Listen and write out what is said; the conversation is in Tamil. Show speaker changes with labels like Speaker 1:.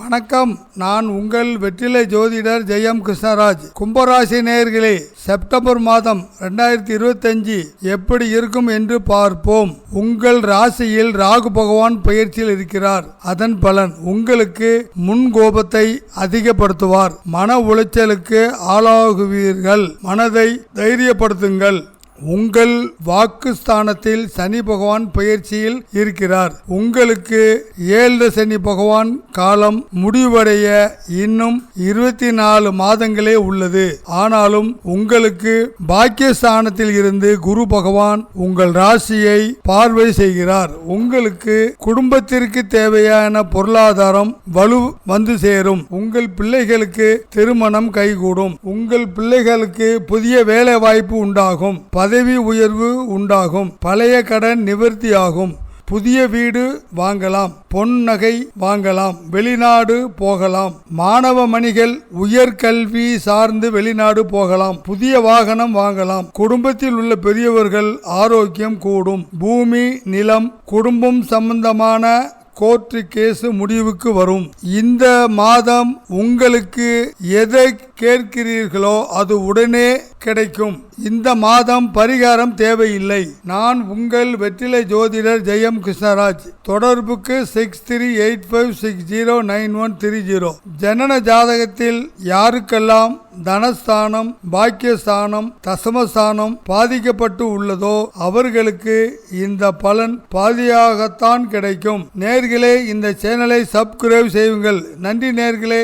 Speaker 1: வணக்கம். நான் உங்கள் வெற்றிலை ஜோதிடர் ஜெயம் கிருஷ்ணராஜ். கும்பராசி நேர்களே செப்டம்பர் மாதம் ரெண்டாயிரத்தி இருபத்தஞ்சு எப்படி இருக்கும் என்று பார்ப்போம். உங்கள் ராசியில் ராகு பகவான் பயிற்சியில் இருக்கிறார். அதன் பலன் உங்களுக்கு முன் கோபத்தை அதிகப்படுத்துவார். மன உளைச்சலுக்கு ஆளாகுவீர்கள். மனதை தைரியப்படுத்துங்கள். உங்கள் வாக்குஸ்தானத்தில் சனி பகவான் பயிற்சியில் இருக்கிறார். உங்களுக்கு ஏழு சனி பகவான் காலம் முடிவடைய இன்னும் இருபத்தி நாலு மாதங்களே உள்ளது. ஆனாலும் உங்களுக்கு பாக்கியஸ்தானத்தில் இருந்து குரு பகவான் உங்கள் ராசியை பார்வை செய்கிறார். உங்களுக்கு குடும்பத்திற்கு தேவையான பொருளாதாரம் வலு வந்து சேரும். உங்கள் பிள்ளைகளுக்கு திருமணம் கைகூடும். உங்கள் பிள்ளைகளுக்கு புதிய வேலை வாய்ப்பு உண்டாகும். பதவி உயர்வு உண்டாகும். பழைய கடன் நிவர்த்தியாகும். புதிய வீடு வாங்கலாம். பொன் நகை வாங்கலாம். வெளிநாடு போகலாம். மாணவ மணிகள் உயர்கல்வி சார்ந்து வெளிநாடு போகலாம். புதிய வாகனம் வாங்கலாம். குடும்பத்தில் உள்ள பெரியவர்கள் ஆரோக்கியம் கூடும். பூமி நிலம் குடும்பம் சம்பந்தமான கோர்ட்டு கேஸ் முடிவுக்கு வரும். இந்த மாதம் உங்களுக்கு எதை கேட்கிறீர்களோ அது உடனே கிடைக்கும். இந்த மாதம் பரிகாரம் தேவையில்லை. நான் உங்கள் வெற்றிலை ஜோதிடர் ஜெயம் கிருஷ்ணராஜ். தொடர்புக்கு six three eight five six zero nine one three zero ஜனன ஜாதகத்தில் யாருக்கெல்லாம் தனஸ்தானம் பாக்கியஸ்தானம் தசமஸ்தானம் பாதிக்கப்பட்டு உள்ளதோ அவர்களுக்கு இந்த பலன் பாதியாகத்தான் கிடைக்கும். நேர்களே இந்த சேனலை சப்ஸ்கிரைப் செய்யுங்கள். நன்றி நேர்களே.